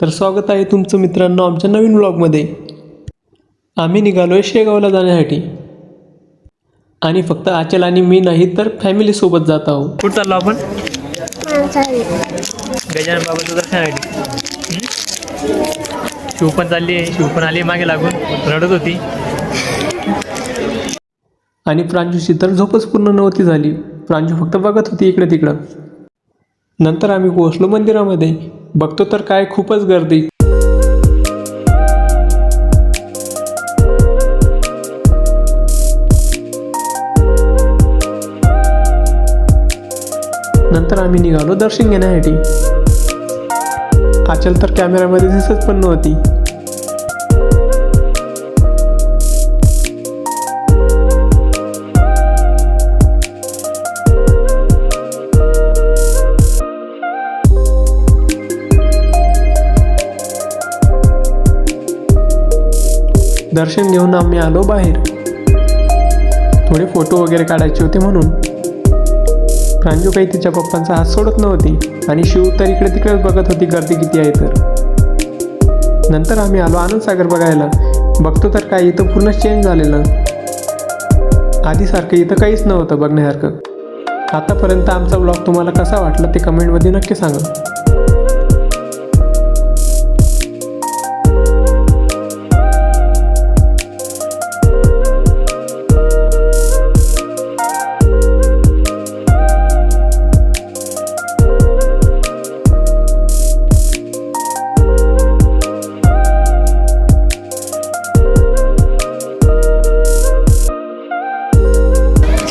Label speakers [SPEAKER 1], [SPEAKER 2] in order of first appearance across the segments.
[SPEAKER 1] तर स्वागत आहे तुमचं मित्रांनो आमच्या नवीन ब्लॉगमध्ये आम्ही निघालो आहे शेगावला जाण्यासाठी. आणि फक्त आचल आणि मी नाही तर फॅमिलीसोबत जात आहोत. कुठं चाललो आपण? गजानन बाबाचं दर्शनासाठी. शिव पण चालली आहे. शिव पण आली मागे लागून. रडत होती. आणि प्रांजूची तर झोपच पूर्ण नव्हती झाली. प्रांजू फक्त बघत होती इकडे तिकडं. नंतर आम्ही पोहोचलो मंदिरामध्ये. बघतो तर काय खूपच गर्दी. नंतर आम्ही निघालो दर्शन घेण्यासाठी. आचल तर कॅमेऱ्यामध्ये दिसत पण नव्हती. दर्शन घेऊन आम्ही आलो बाहेर. थोडे फोटो वगैरे काढायचे होते म्हणून. प्रांजू काही तिच्या पप्पांचा हात सोडत नव्हती आणि शिव तर इकडे तिकडेच बघत होती गर्दी किती आहे तर. नंतर आम्ही आलो आनंदसागर बघायला. बघतो तर काय इथं पूर्ण चेंज झालेलं. आधीसारखं इथं काहीच नव्हतं बघण्यासारखं. आतापर्यंत आमचा ब्लॉग तुम्हाला कसा वाटला ते कमेंटमध्ये नक्की सांगा.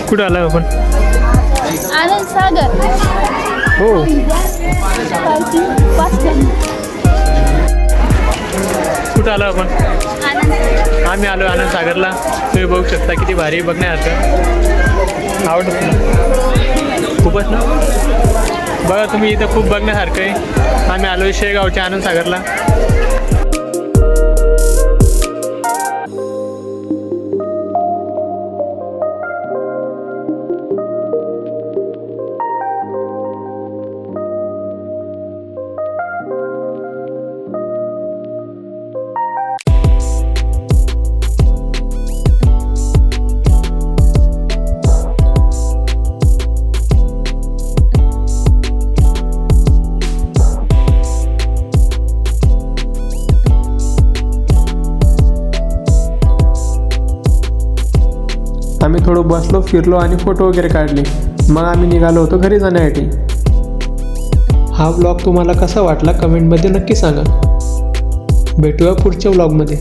[SPEAKER 1] कुठं आलो आपण?
[SPEAKER 2] आनंद सागर.
[SPEAKER 1] हो. कुठं आलो आपण? आम्ही आलो आनंद सागरला. तुम्ही बघू शकता किती भारी बघण्यासारखं. आवडत. तुला खूपच ना? बघा तुम्ही इथं खूप बघण्यासारखं आहे. आम्ही आलो शेगावच्या आनंद सागरला. आम्ही थोडं बसलो फिरलो आणि फोटो वगैरे काढले. मग आम्ही निघालो होतो घरी जाण्यासाठी. हा ब्लॉग तुम्हाला कसा वाटला कमेंटमध्ये नक्की सांगा. भेटूया पुढच्या ब्लॉगमध्ये